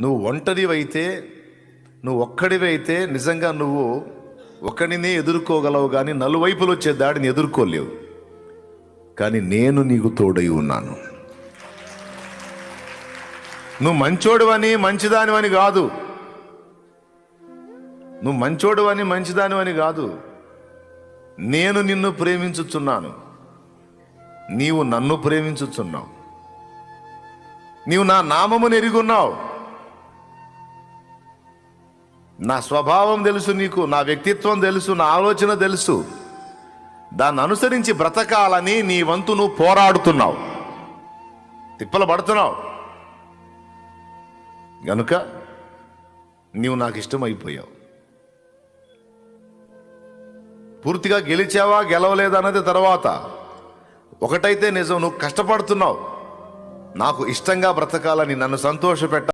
నువ్వు ఒంటరివైతే నువ్వు ఒక్కడివైతే నిజంగా నువ్వు ఒక్కడినే ఎదుర్కోగలవు కానీ నలువైపులు వచ్చే దాడిని ఎదుర్కోలేవు. కానీ నేను నీకు తోడై ఉన్నాను. నువ్వు మంచోడువని మంచిదానివని కాదు. నువ్వు మంచోడువని మంచిదానివని కాదు. నేను నిన్ను ప్రేమించుచున్నాను. నీవు నన్ను ప్రేమించుచున్నావు. నీవు నా నామమును ఎరుగున్నావు నా స్వభావం తెలుసు నీకు నా వ్యక్తిత్వం తెలుసు నా ఆలోచన తెలుసు. దాన్ని అనుసరించి బ్రతకాలని నీ వంతు నువ్వు పోరాడుతున్నావు. తిప్పలు పడుతున్నావు. గనుక నీవు నాకు ఇష్టమైపోయావు. పూర్తిగా గెలిచావా గెలవలేదా అన్నది తర్వాత ఒకటైతే నిజం నువ్వు కష్టపడుతున్నావు. నాకు ఇష్టంగా బ్రతకాలని నన్ను సంతోషపెట్ట